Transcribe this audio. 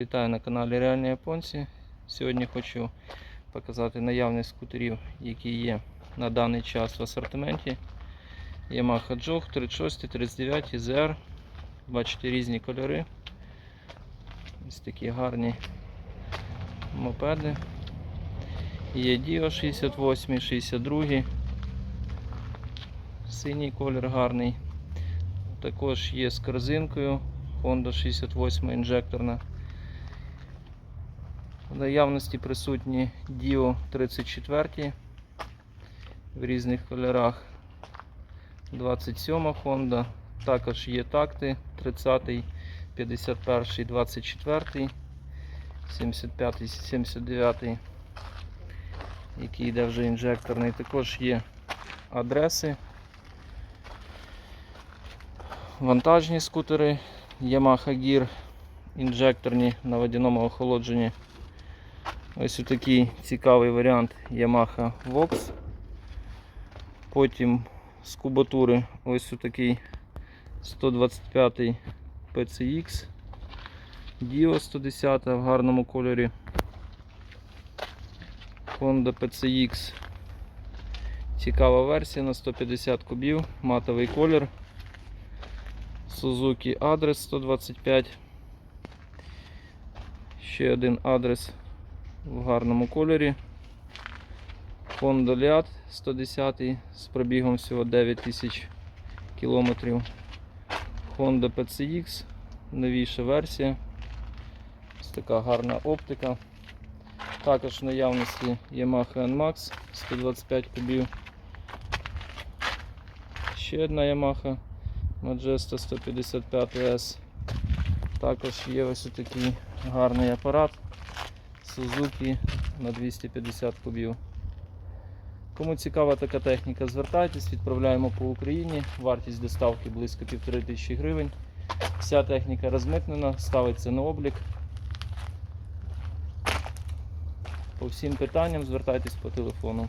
Вітаю на каналі Реальні Японці. Сьогодні хочу показати наявність скутерів, які є на даний час в асортименті. Yamaha Jog 36, 39, ZR. Бачите різні кольори. Ось такі гарні мопеди. Є Dio 68, 62. Синій колір гарний. Також є з корзинкою Honda 68 інжекторна. В наявності присутні Dio 34 в різних кольорах. 27 Honda. Також є такти 30, 51, 24, 75, 79, який йде вже інжекторний. Також є адреси. Вантажні скутери Yamaha Gear інжекторні на водяному охолодженні. Ось такий цікавий варіант Yamaha Vox. Потім з кубатури ось такий 125 PCX. Dio 110 в гарному кольорі. Honda PCX. Цікава версія на 150 кубів, матовий колір. Suzuki адрес 125. Ще один адрес в гарному кольорі. Liad 110 з пробігом всього 9000 кілометрів. Honda PCX, новіша версія. Ось така гарна оптика. Також в наявності Yamaha NMAX 125 кубів. Ще одна Yamaha Majesta 155 S. Також є ось такий гарний апарат. Suzuki на 250 кубів. Кому цікава така техніка, звертайтесь, відправляємо по Україні. Вартість доставки близько 1500 гривень. Вся техніка розмитнена, ставиться на облік. По всім питанням звертайтесь по телефону.